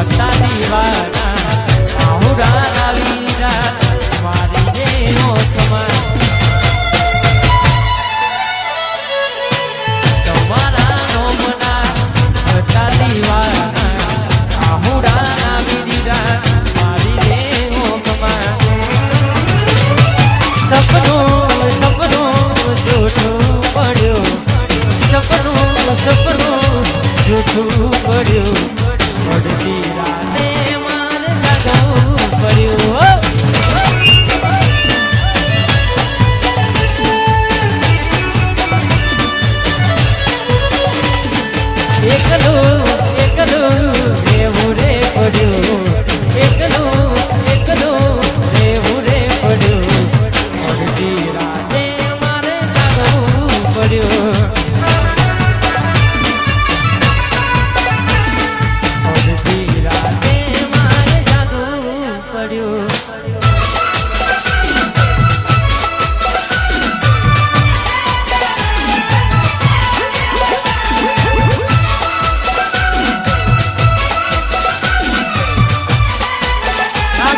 હોતા દીવાના આહુરા આવી રા મારી દેવો સમાન. તમારા નોમના હોતા દીવાના આહુરા આવી દીધા મારી દેવો સમાન. સપનું સપનું જૂઠું પડ્યું. સપનું પડતી રાતે માર લગાવવું પડ્યું એકલું એકલું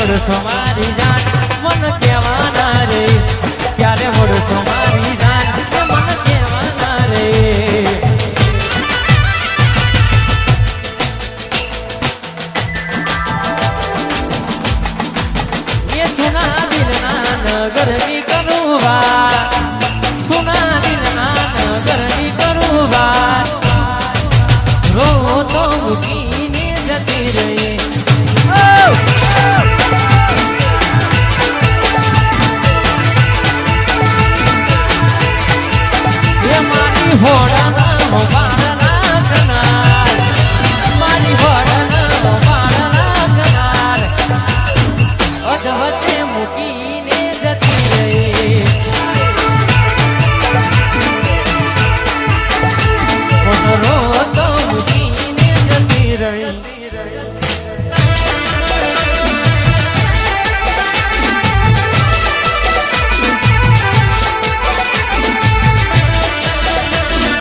વરસો મારી જાણ મન કહેવાના રે ક્યારે વરસો હોડાના મોબા